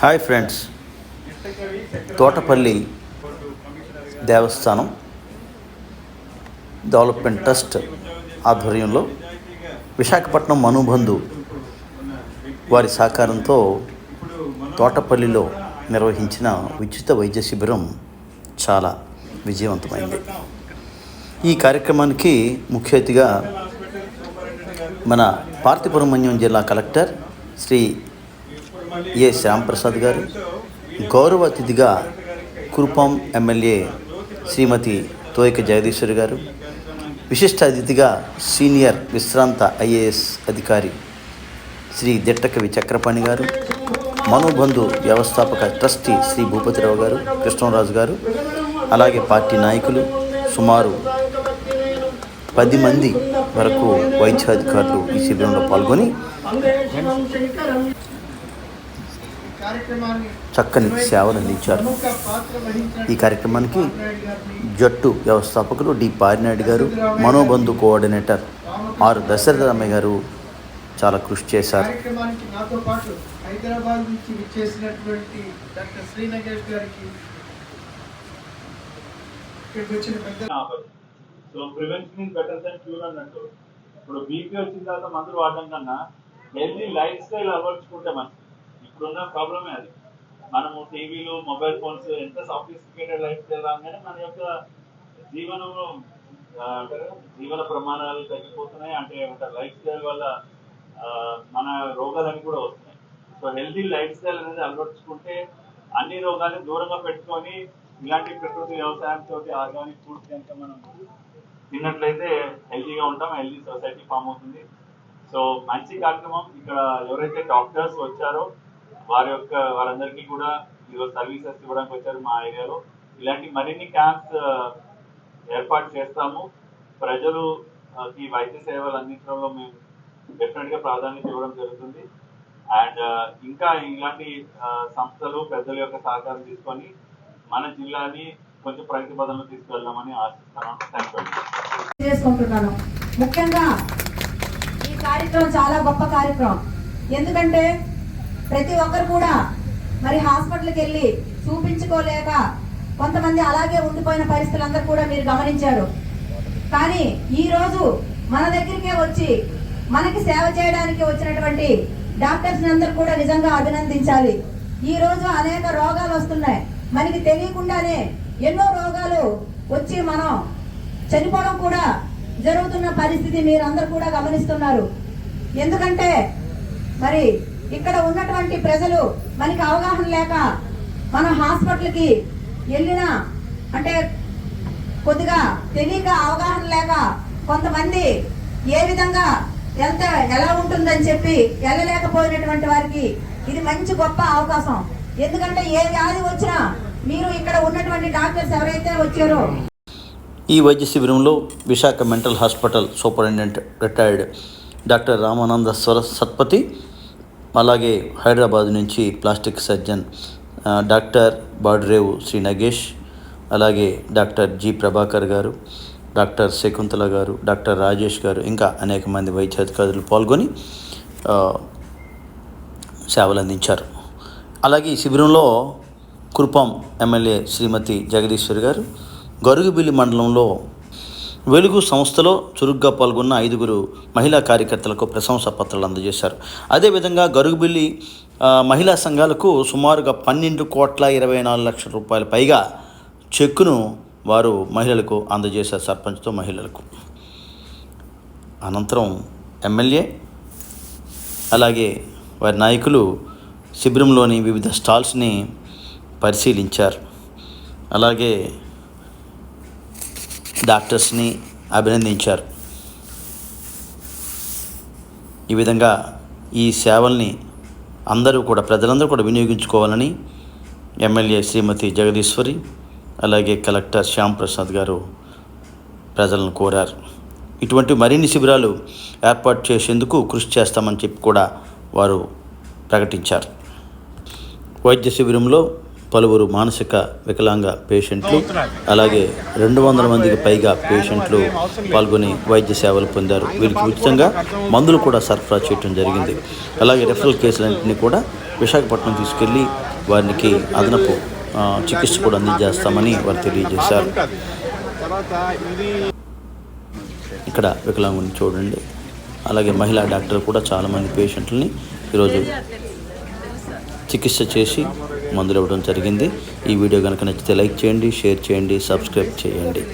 Hi friends. Thotapalli దేవస్థానం development trust ఆధ్వర్యంలో విశాఖపట్నం మనుబంధు వారి సహకారంతో తోటపల్లిలో నిర్వహించిన ఉచిత వైద్య శిబిరం చాలా విజయవంతమైంది. ఈ కార్యక్రమానికి ముఖ్య అతిథిగా మన పార్తిపురమన్యం జిల్లా కలెక్టర్ శ్రీ ఏ శ్యాంప్రసాద్ గారు? గౌరవ అతిథిగా కురుపాం ఎమ్మెల్యే శ్రీమతి తోయక జగదీశ్వరి గారు విశిష్ట అతిథిగా సీనియర్ విశ్రాంత ఐఏఎస్ అధికారి శ్రీ దిట్టకవి చక్రపాణి గారు మనోబంధు వ్యవస్థాపక ట్రస్టీ శ్రీ భూపతిరావు గారు కృష్ణరాజు గారు అలాగే పార్టీ నాయకులు సుమారు పది మంది వరకు వైద్యాధికారులు ఈ శిబిరంలో పాల్గొని చక్కని సేవలు అందించారు. ఈ కార్యక్రమానికి జట్టు వ్యవస్థాపకులు D Parinaidu garu Manobandhu coordinator are Dasaratharamaiah గారు చాలా కృషి చేశారు. హైదరాబాద్ నుంచి విచ్చేసినటువంటి డాక్టర్ శ్రీ నగేష్ గారికి so prevention is better than cure అన్నట్టు. ఇప్పుడు బీపీ వచ్చిన తర్వాత మందులు వాడడం కన్నా హెల్దీ లైఫ్ స్టైల్ అలవర్చుకుంటే మంచిది. ఇప్పుడున్న ప్రాబ్లమే అది. మనము టీవీలు మొబైల్ ఫోన్స్ ఎంత సాఫిస్టికేటెడ్ లైఫ్ స్టైల్ రాగానే మన యొక్క జీవనంలో జీవన ప్రమాణాలు తగ్గిపోతున్నాయి. అంటే ఒక లైఫ్ స్టైల్ వల్ల మన రోగాలన్నీ కూడా వస్తున్నాయి. సో హెల్దీ లైఫ్ స్టైల్ అనేది అలవర్చుకుంటే అన్ని రోగాలు దూరంగా పెట్టుకొని ఇలాంటి ప్రకృతి వ్యవసాయంతో ఆర్గానిక్ ఫుడ్స్ కనుక మనం తిన్నట్లయితే హెల్తీగా ఉంటాం హెల్దీ సొసైటీ ఫామ్ అవుతుంది. సో మంచి కార్యక్రమం. ఇక్కడ ఎవరైతే డాక్టర్స్ వచ్చారో వారి యొక్క వారందరికీ కూడా ఈరోజు సర్వీసెస్ ఇవ్వడానికి వచ్చారు మా ఏరియాలో. ఇలాంటి మరిన్ని క్యాంప్స్ ఏర్పాటు చేస్తాము. ప్రజలు ఈ వైద్య సేవలు అందించడంలో మేము డెఫినెట్గా ప్రాధాన్యత ఇవ్వడం జరుగుతుంది. అండ్ ఇంకా ఇలాంటి సంస్థలు పెద్దల యొక్క సహకారం తీసుకొని మన జిల్లాని కొంచెం ప్రగతి పదంలో తీసుకెళ్దామని ఆశిస్తున్నాను. థ్యాంక్ యూ చేసుకుంటున్నాను. ముఖ్యంగా ఈ కార్యక్రమం చాలా గొప్ప కార్యక్రమం. ఎందుకంటే ప్రతి ఒక్కరు కూడా మరి హాస్పిటల్కి వెళ్ళి చూపించుకోలేక కొంతమంది అలాగే ఉండిపోయిన పరిస్థితులందరూ కూడా మీరు గమనించారు. కానీ ఈ రోజు మన దగ్గరికే వచ్చి మనకి సేవ చేయడానికి వచ్చినటువంటి డాక్టర్స్ అందరూ కూడా నిజంగా అభినందించాలి. ఈ రోజు అనేక రోగాలు వస్తున్నాయి. మనకి తెలియకుండానే ఎన్నో రోగాలు వచ్చి మనం చనిపోవడం కూడా జరుగుతున్న పరిస్థితి మీరందరూ కూడా గమనిస్తున్నారు. ఎందుకంటే మరి ఇక్కడ ఉన్నటువంటి ప్రజలు మనకి అవగాహన లేక మన హాస్పిటల్కి వెళ్ళినా అంటే కొద్దిగా తెలియక అవగాహన లేక కొంతమంది ఏ విధంగా ఎంత ఎలా ఉంటుందని చెప్పి వెళ్ళలేకపోయినటువంటి వారికి ఇది మంచి గొప్ప అవకాశం. ఎందుకంటే ఏ వ్యాధి వచ్చినా మీరు ఇక్కడ ఉన్నటువంటి డాక్టర్స్ ఎవరైతే వచ్చారో ఈ వైద్య శిబిరంలో Visakha mental hospital superintendent retired doctor Ramananda Swara Satpathi అలాగే హైదరాబాద్ నుంచి plastic surgeon doctor Badrevu Shri Nagesh అలాగే డాక్టర్ జి ప్రభాకర్ గారు డాక్టర్ శకుంతల గారు డాక్టర్ రాజేష్ గారు ఇంకా అనేక మంది వైద్యాధికారులు పాల్గొని సేవలు అందించారు. అలాగే ఈ శిబిరంలో కురుపాం ఎమ్మెల్యే శ్రీమతి జగదీశ్వర్ గారు గరుగుబిల్లి మండలంలో వెలుగు సంస్థలో చురుగ్గా పాల్గొన్న ఐదుగురు మహిళా కార్యకర్తలకు ప్రశంసా పత్రాలు అందజేశారు. అదేవిధంగా గరుగుబిల్లి మహిళా సంఘాలకు సుమారుగా పన్నెండు కోట్ల ఇరవై నాలుగు లక్షల రూపాయల పైగా చెక్కును వారు మహిళలకు అందజేశారు సర్పంచ్తో మహిళలకు. అనంతరం ఎమ్మెల్యే అలాగే వారి నాయకులు శిబిరంలోని వివిధ స్టాల్స్ని పరిశీలించారు. అలాగే డాక్టర్స్ని అభినందించారు. ఈ విధంగా ఈ సేవల్ని అందరూ కూడా ప్రజలందరూ కూడా వినియోగించుకోవాలని ఎమ్మెల్యే శ్రీమతి జగదీశ్వరి అలాగే కలెక్టర్ శ్యామ్ ప్రసాద్ గారు ప్రజలను కోరారు. ఇటువంటి మరిన్ని శిబిరాలు ఏర్పాటు చేసేందుకు కృషి చేస్తామని చెప్పి కూడా వారు ప్రకటించారు. వైద్య శిబిరంలో పలువురు మానసిక వికలాంగ పేషెంట్లు అలాగే రెండు వందల మందికి పైగా పేషెంట్లు పాల్గొని వైద్య సేవలు పొందారు. వీరికి ఉచితంగా మందులు కూడా సరఫరా చేయడం జరిగింది. అలాగే రెఫరల్ కేసులన్నింటినీ కూడా విశాఖపట్నం తీసుకెళ్ళి వారికి అదనపు చికిత్స కూడా అందజేస్తామని వారు తెలియజేశారు. ఇక్కడ వికలాంగుని చూడండి. అలాగే మహిళా డాక్టర్ కూడా చాలామంది పేషెంట్లని ఈరోజు చికిత్స చేసి మందులు ఇవ్వడం జరిగింది. ఈ వీడియో కనుక నచ్చితే లైక్ చేయండి షేర్ చేయండి సబ్స్క్రైబ్ చేయండి.